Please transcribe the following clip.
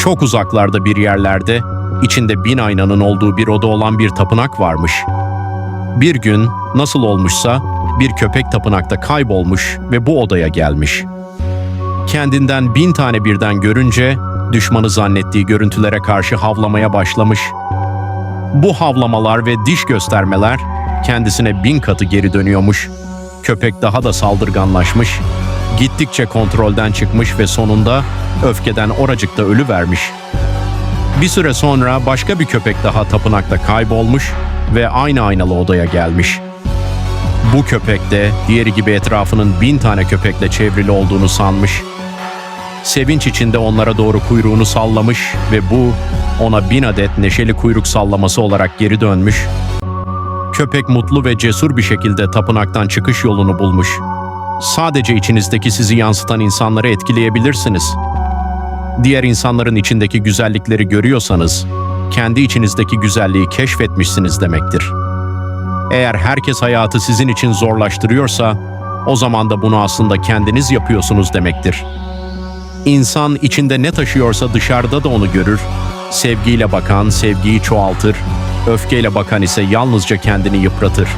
Çok uzaklarda bir yerlerde, içinde bin aynanın olduğu bir oda olan bir tapınak varmış. Bir gün nasıl olmuşsa bir köpek tapınakta kaybolmuş ve bu odaya gelmiş. Kendinden bin tane birden görünce düşmanı zannettiği görüntülere karşı havlamaya başlamış. Bu havlamalar ve diş göstermeler kendisine bin katı geri dönüyormuş. Köpek daha da saldırganlaşmış, gittikçe kontrolden çıkmış ve sonunda öfkeden oracıkta ölü vermiş. Bir süre sonra başka bir köpek daha tapınakta kaybolmuş ve aynı aynalı odaya gelmiş. Bu köpek de diğeri gibi etrafının bin tane köpekle çevrili olduğunu sanmış. Sevinç içinde onlara doğru kuyruğunu sallamış ve bu ona bin adet neşeli kuyruk sallaması olarak geri dönmüş. Köpek mutlu ve cesur bir şekilde tapınaktan çıkış yolunu bulmuş. Sadece içinizdeki sizi yansıtan insanları etkileyebilirsiniz. Diğer insanların içindeki güzellikleri görüyorsanız, kendi içinizdeki güzelliği keşfetmişsiniz demektir. Eğer herkes hayatı sizin için zorlaştırıyorsa, o zaman da bunu aslında kendiniz yapıyorsunuz demektir. İnsan içinde ne taşıyorsa dışarıda da onu görür. Sevgiyle bakan sevgiyi çoğaltır, öfkeyle bakan ise yalnızca kendini yıpratır.